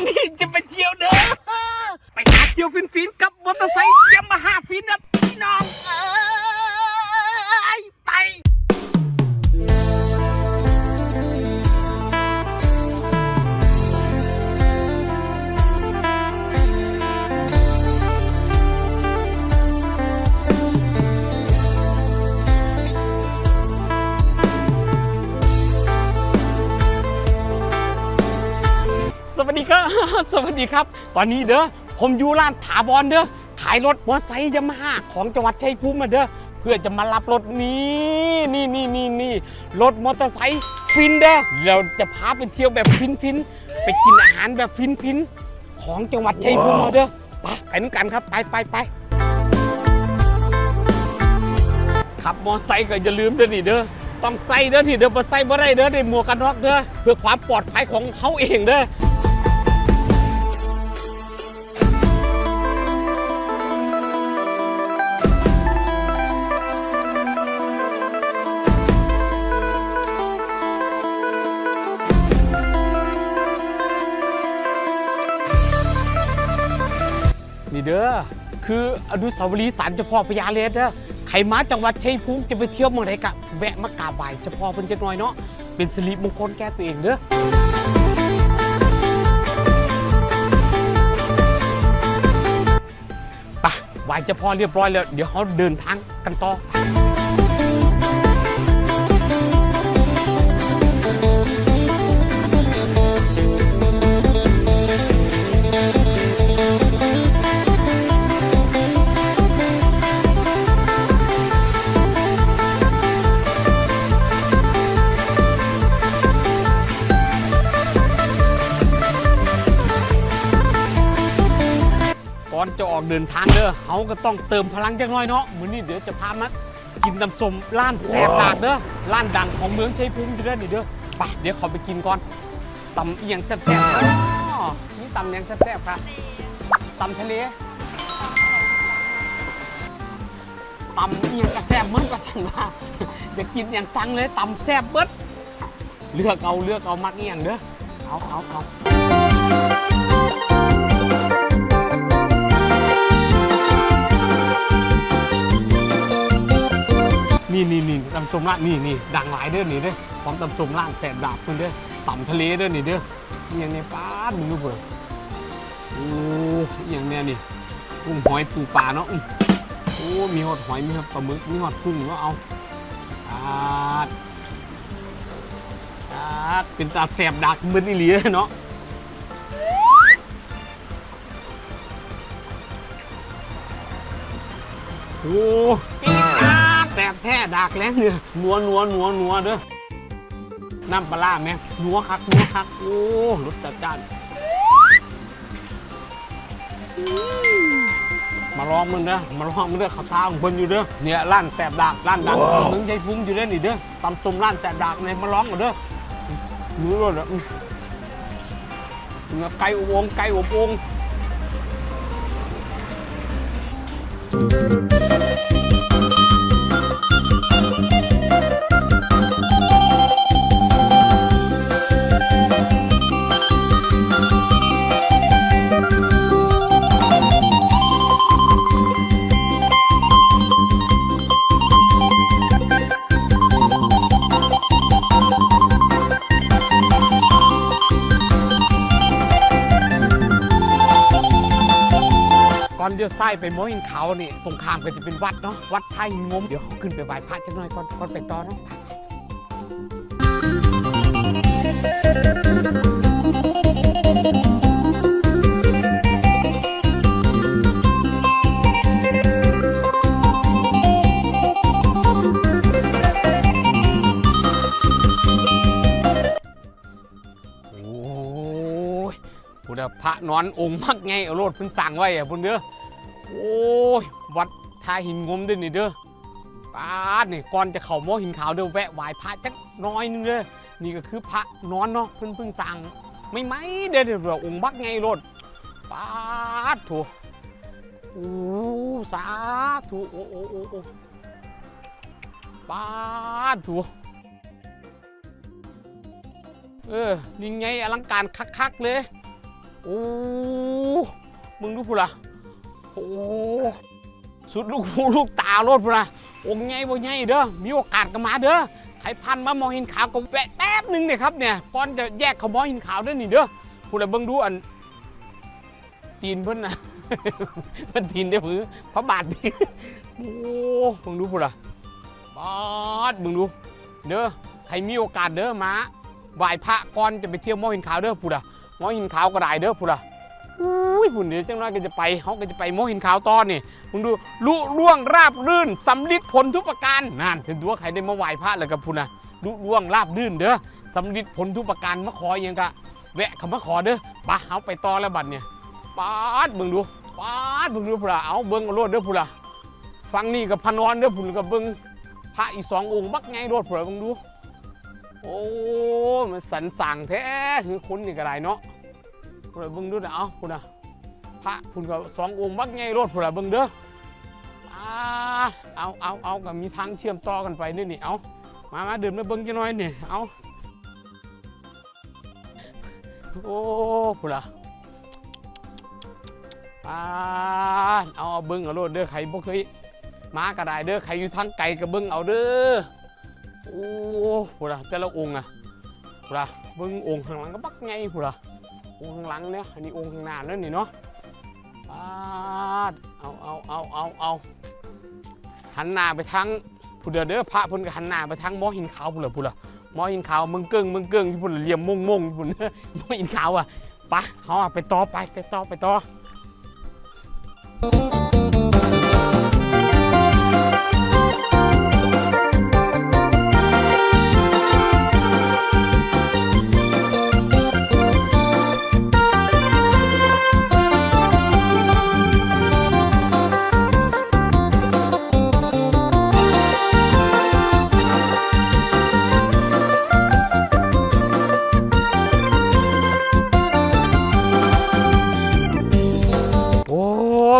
วันนี้จะไปเที่ยวเด้อ ไปหาเที่ยวฟินฟินๆกับมอเตอร์ไซค์ยามาฮ่าฟินนะพี่น้องเอ้ ครับ สวัสดีครับ ตอนนี้เด้อผมอยู่ร้านถาบอลเด้อขายรถมอเตอร์ไซค์ยามาฮ่าของจังหวัดชัยภูมิมาเด้อเพื่อจะมารับรถนี้นี่นี่นี่นี่รถมอเตอร์ไซค์ฟินเด้อเราจะพาไปเที่ยวแบบฟินฟินไปกินอาหารแบบฟินฟินของจังหวัดชัยภูมิมาเด้อไปไปน้ำกันครับไปไปไปขับมอเตอร์ไซค์ก็อย่าลืมเด้อนี่เด้อต้องใส่เด้อที่เด้อบ่ใส่บ่ได้เด้อได้หมวกกันน็อกเด้อเพื่อความปลอดภัยของเขาเองเด้อ อนุสาวรีย์ศาลเจ้าพ่อพญาเลสเด้อใครมาจังหวัดชัยภูมิจะไปเที่ยวเมืองไหนกะแวะมากราบไหว้เจ้าพ่อเพิ่นจักหน่อยเนาะเป็นสิริมงคลแก่ตัวเองเด้อไปไหว้เจ้าพ่อเรียบร้อยแล้ว เดี๋ยวเขาเดินทางกันต่อ เดินทางเด้อเขาก็ต้องเติมพลังจังน้อยเนาะมื้อนี้เดี๋ยวจะพามากินน้ำส้มร้านแสบดากเด้อร้านดังของเมืองชัยภูมิอยู่เด้อนี่เด้อไปเดี๋ยวขอไปกินก่อนตำเอียงแซ่บๆอ๋อนี่ตำเอียงแซ่บๆค่ะตำทะเลตำเอียงกระแซ่บเหมือนกับฉันว่าอยากินอย่างสั่งเลยตำแซ่บเบิดเลือกเอาเลือกเอามักเอียงเด้อเอาเอาเอา นี่นี่นี่ตำส้มร้านนี่นี่ดังหลายเด้อนี่เด้อของตำส้มร้านแสบดาบเพิ่นเด้อต่ำทะเลเด้อนี่เด้ออย่างในป้าดมึงดูเพิ่นโอ้อย่างเนี้ยนี่กุ้งหอยปูปลาเนาะโอ้มีหอดหอยมีหอดปลาหมึกมีหอดกุ้งก็เอาอาดอาดเป็นตาแสบดักมึนอีหลีเลยเนาะโอ้ แสบแท้ดักแล้วเนี่ยนัวนัวนัวนัวเด้อน้ำปลาร้าไหมนัวคักนัวคัก โอ้รสจัดจ้าน มาลองมึงเด้อมาลองมึงเด้อข้าวท้าของคนอยู่เด้อเนี่ยร้านแสบดากร้านดังของมึงใจฟุ้งอยู่เด้อนี่เด้อตำส้มร้านแสบดากเนี่ยมาลองกันเด้อรู้รสอะอื้อเนื้อไก่อบโองไก่อบโองก่อ เดี๋ยวไส้ไปโมหินเขานี่ตรงข้ามก็จะเป็นวัดเนาะวัดไทยงมเดี๋ยวเขาขึ้นไปไหว้พระจังหน่อยก่อนก่อนไปต่อเนาะพุทธพระนอนองค์มักไงเอาโลดเพิ่นสั่งไว้อะพุ่นเด้อ โอ้ย วัดท่าหินงมเด้อนี่เด้อป้าดนี่ก่อนจะเข้าโมหินขาวเด้อแวะไหว้พระจักหน้อยนึงเด้อนี่ก็คือพระนอนเนาะเพิ่นเพิ่งสั่งไม่ไหมเด้อเดี๋ยวองค์มักไงโลดป้าดโถูโอ้สาธุโอ้โอ้โอ้โอ้ป้าดโถูเออนี่ไงอลังการคักๆเลยโอ้มึงดูพูละ โอ้สุดลูกหูลูกตาโลดพละองค์ใหญ่บ่ใหญ่เด้อมีโอกาสก็มาเด้อใครพันมามองหินขาวก็แวะแป๊บหนึงเนี่ยครับเนี่ยก่อนจะแยกเขามองหินขาวเด้อนี่เด้อพูละเบิ่งดูอัน ตีนเพิ่นนะเพิ่นตีนได้ผือพระบาทนี่โอ้มึงดูพูละบาดมึงดู เด้อใครมีโอกาสเด้อมาไหว้พระก่อนจะไปเที่ยวมอหินขาวเด้อพูดอะมอหินขาวก็ได้เด้อพูดอะ อุ้ยพุ่นเดี๋ยวจังน้อยก็จะไปเขาก็จะไปโมหินขาวตอนนี่มึงดูลุล่วงราบรื่นสำลิดผลทุกประการนั่นถึงตัวาใครได้มาไหว้พระแล้วกับพุ่นะลุล่วงราบรื่นเด้อสำลิดผลทุกประการมาขออหยังกะแวะเขามาขอเด้อปะเอาไปต่อแล้วบัดเนี่ยปาดมึงดูปาดมึงดูพูดอะเอาเบิ้งเอาโลดเด้อพูดอะฟังนี่กับพนอนเด้อพูดกับเบิ้งพระอีสององค์บักไงโดดเผื่อมึงดู โอ้มันสันสั่งแท้คือคุณนี่ก็ได้เนาะ เผื่อมึงดูนะเอาคุณนะพระคุณก็สององค์บักไงโดดเผื่อมึงเด้ออ่าเอาเอาเอาก็มีทางเชื่อมต่อกันไปนี่นี่เอามามาดินมาเบิ้งจะน้อยนี่เอาโอ้คุณละอ่าเอาเอาเบิ้งเอาโลดเด้อใครบ่เคยมากระไดเด้อใครอยู่ทางไกลกระเบิ้งเอาเด้อโอ้พูดะแต่ละองค์อะพูดะเบิ้งองค์ข้างหลังก็บักไงพูดะ องค์ข้างหลังเนี่ยอันนี้องค์ข้างหน้านั่นนี่เนาะปาดเอาเอาเอาเอาเอาหันหน้าไปทางผู้เดือเด้อพระพุ่นก็หันหน้าไปทางหมอหินขาวพุ่นละพุ่นละหมอหินขาวมึงเกิ้งมึงเกิ้งที่พุ่นเหลี่ยมมงมงพุ่นหมอหินขาวอะปะเขาอะไปต่อไปไปต่อไปต่อ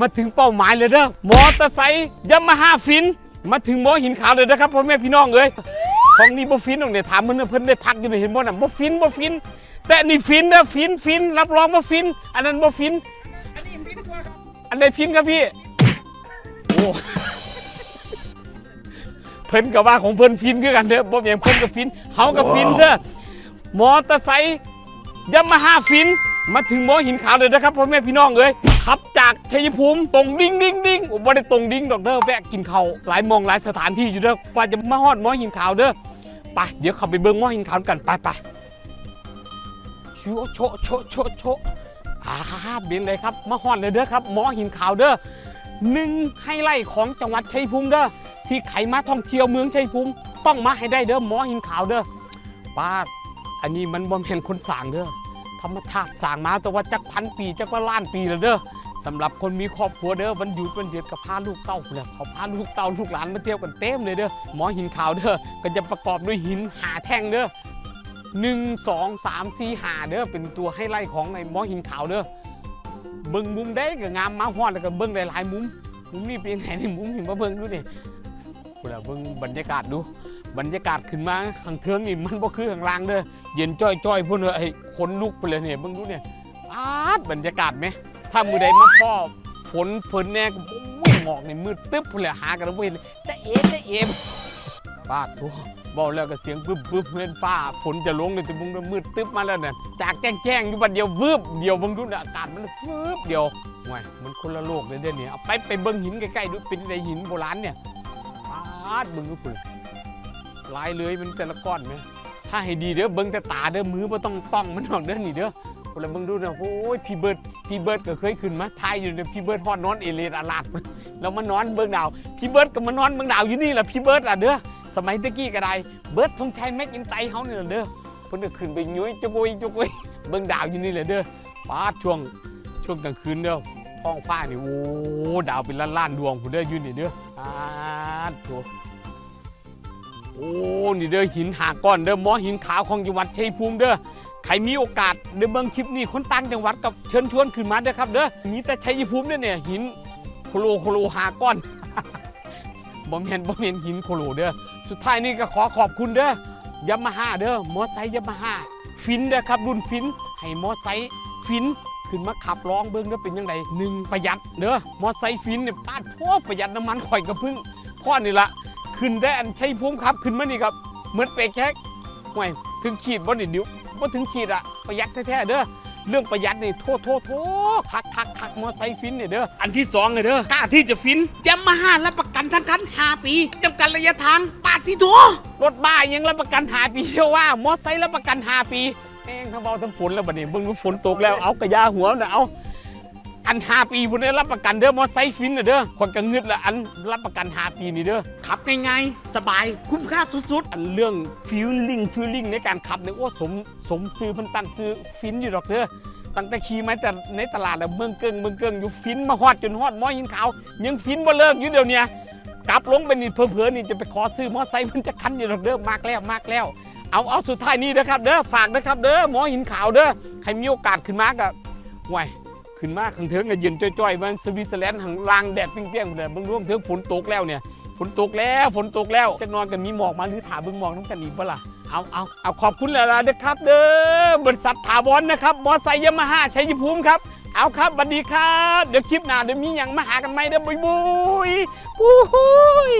มาถึงเป้าหมายเลยเด้อมอเตอร์ไซค์ยามาฮ่าฟิน มาถึงหมอหินขาวเลยนะครับพ่อแม่พี่น้องเอ้ยของนี่บ่ฟินตรงเนี่ยถามมันเพิ่นได้พักอยู่ในเห็นบ่น่ะบ่ฟินบ่ฟิน แต่นี่ฟินนะฟินฟินรับรองว่าฟิน อันนั้นบ่ฟิน อันนี้พี่ดีกว่าครับอันใดฟินครับพี่โอ้เพิ่นก็ว่าของเพิ่นฟินคือกันเด้อบ่แม่นเพิ่นก็ฟินเฮาก็ฟินเด้อมอเตอร์ไซค์ยามาฮ่าฟิน มาถึงหมอหินขาวเลยนะครับพ่อแม่พี่น้องเอ้ยขับจากชัยภูมิตรงดิ้งดิ้งดิ้งอ้บ่ได้ตรงดิ้งดอกเด้อแวะกินข้าวหลายมองหลายสถานที่อยู่เด้อกว่าจะมาฮอดหมอหินขาวเด้อไปเดี๋ยวข้าไปเบิ่งหมอหินขาวกันไปไปโชะโชโชโชโชอ่าบินเลยครับมาฮอดเลยเด้อครับหมอหินขาวเด้อหนึ่งไฮไลท์ของจังหวัดชัยภูมิเด้อที่ใครมาท่องเที่ยวเมืองชัยภูมิต้องมาให้ได้เด้อหมอหินขาวเด้อป้าอันนี้มันบ่แม่นคนสร้างเด้อ ธรรมชาติสร้างมาแต่ว่าจักพันปีจักว่าล้านปีแล้วเด้อสำหรับคนมีครอบครัวเด้อวันหยุดวันเดือนก็พาลูกเต้าเลยเขาพาลูกเต้าลูกหลานมาเที่ยวกันเต็มเลยเด้อหมอหินขาวเด้อก็จะประกอบด้วยหินหาแท่งเด้อหนึ่งสองสามสี่หาเด้อเป็นตัวให้ไล่ของในหมอหินขาวเด้อเบิ่งมุมได้ก็งามมาฮอดแล้วก็เบิ่งหลายมุมมุมนี้เป็นไหนในมุมเห็นมาเบิ่งดูดิพูดแล้วเบิ่งบรรยากาศดู บรรยากาศขึ้นมาข้างเทิงนี่มันบ่คือข้างล่างเด้อเย็นจ้อยๆพุ่นเอ้ยขนลุกไปเลยเนี่ยเบิ่งดูเนี่ยอาดบรรยากาศไหมถ้ามือใดมาพ่อฝนฝนแน่ก็โอ้ยหมอกนี่มืดตึ๊บพุ่นเลยหากันบ่เห็นแต่เอ๋แต่เอ๋ปาทัวบอกแล้วก็เสียงปึ๊บปึ๊บเล่นฟ้าฝนจะลงเลยแต่มึงมืดตึ๊บมาแล้วเนี่ยจากแจ้งแจ้งอยู่บัดเดียววืบเดียวเบิ่งดูเนี่ยอากาศมันวืบเดียวห่วยมันคนละโลกเลยเด้อเนี่ยเอาไปไปเบิ่งหินใกล้ๆดูเป็นไดหินโบราณเนี่ยปาดเบิ่งดูพุ่น ลายเลยมันแต่ละก้อนไหมถ้าให้ดีเด้อเบิ้งแต่ตาเด้อมือบ่ต้องต้องมันออกเด้อนี่เด้อคนละเบิ้งดูนะโอ้ยพี่เบิร์ดพี่เบิร์ดก็เคยขึ้นมาทายอยู่เนี่ยพี่เบิร์ดฮอดนอนเอเลดอาลาดแล้วมานอนเบิ้งดาวพี่เบิร์ดก็มานอนเบิ้งดาวอยู่นี่แหละพี่เบิร์ดอะเด้อสมัยตะกี้ก็ได้เบิร์ดธงชัยแม็กอินไตเฮานี่แหละเด้อเพิ่นก็ขึ้นไปยุ้ยจุกยจุกยเบิ้งดาวอยู่นี่แหละเด้อป้าช่วงช่วงกลางคืนเด้อท้องฟ้านี่โอ้ดาวเป็นล้านๆดวงพุ่นเด้ออยู่นี่เด้อป้าดโถ โอ้นี่เด้อหินหาก้อนเด้อหมอหินขาวของจังหวัดชัยภูมิเด้อใครมีโอกาสเด้อเบิ่งคลิปนี้คนต่างจังหวัดกับเชิญชวนขึ้นมาเด้อครับเด้อมีแต่ชัยภูมิเด้อเนี่ยหินโคโลโคโลหาก้อนบ่แม่นบ่แม่นหินโคโลเด้อสุดท้ายนี่ก็ขอขอบคุณเด้อยามาฮ่าเด้อมอไซค์ยามาฮ่าฟินเด้อครับรุ่นฟินให้มอไซค์ฟินขึ้นมาขับร้องเบิ้งเด้อเป็นยังไงหนึ่งประหยัดเด้อมอไซค์ฟินเนี่ยป้าดโทษประหยัดน้ำมันข่อยกระพึ่งพ่อนี่ละ ขึ้นได้อันใช้พุ่มครับขึ้นมานี่ครับเหมือนเปรกแค่ห่วยถึงขีดบ่นี่เดิวบ่ถึงขีดอะประหยัดแท้ๆเด้อเรื่องประหยัดนี่โทษโทษโทษคักคักคักมอไซค์ฟินเนี่ยเด้ออันที่สองเลยเด้อกล้าที่จะฟินยามาฮ่ารับประกันทั้งคัน5ปีจำกัดระยะทางปาดที่ตัวรถบ้ายังรับประกัน5ปีเชื่อว่ามอไซค์รับประกัน5ปีแห้งทั้งเบาทั้งฝนแล้วบัดนี้เบิ่งว่าฝนตกแล้วเอากระยาหัวน่ะเอา อันหาปีพุ่นได้รับประกันเด้อมอไซค์ฟินน่ะเด้อคนก็งึดละอันรับประกันหาปีนี่เด้อขับง่ายๆสบายคุ้มค่าสุดๆ อันเรื่องฟิลลิ่งฟิลลิ่งในการขับเนี่ยโอ้สมสมซื้อเพิ่นตั้งซื้อฟินอยู่ดอกเด้อตั้งแต่ขี่มาแต่ในตลาดแล้วเมืองเกิงเมืองเกิงอยู่ฟินมาฮอดจนฮอดมอหินขาวยังฟินบ่เลิกอยู่เดี๋ยวเนี้ยกลับลงไปนี่เผลอๆนี่จะไปขอซื้อมอไซค์เพิ่นจะคันอยู่ดอกเด้อมากแล้วมากแล้ว เอาเอาสุดท้ายนี้นะครับเด้อฝากนะครับเด้อหมอหินขาวเด้อใครมีโอกาสขึ้นมาก็ห่วย ขึ้นมาข้างเทิงก็เย็นจ้อยๆมันสวิตเซอร์แลนด์ทางลางแดดเปรี้ยงๆเลยบิ่งร่วมเทิงฝนตกแล้วเนี่ยฝนตกแล้วฝนตกแล้วจะนอนกันมีหมอกมาหรือถาเบิ่งหมอกน้ำกันอีกเปะล่ะเอาเอาเอาขอบคุณหลายๆนะครับ เด้อบริษัทถาวรนะครับมอไซค์ยามาฮ่าชัยภูมิครับเอาครับสวัสดีครับ เดี๋ยวคลิปหน้าเดี๋ยวมีอย่างมาหากันไหมเด้อบุยบุยบุย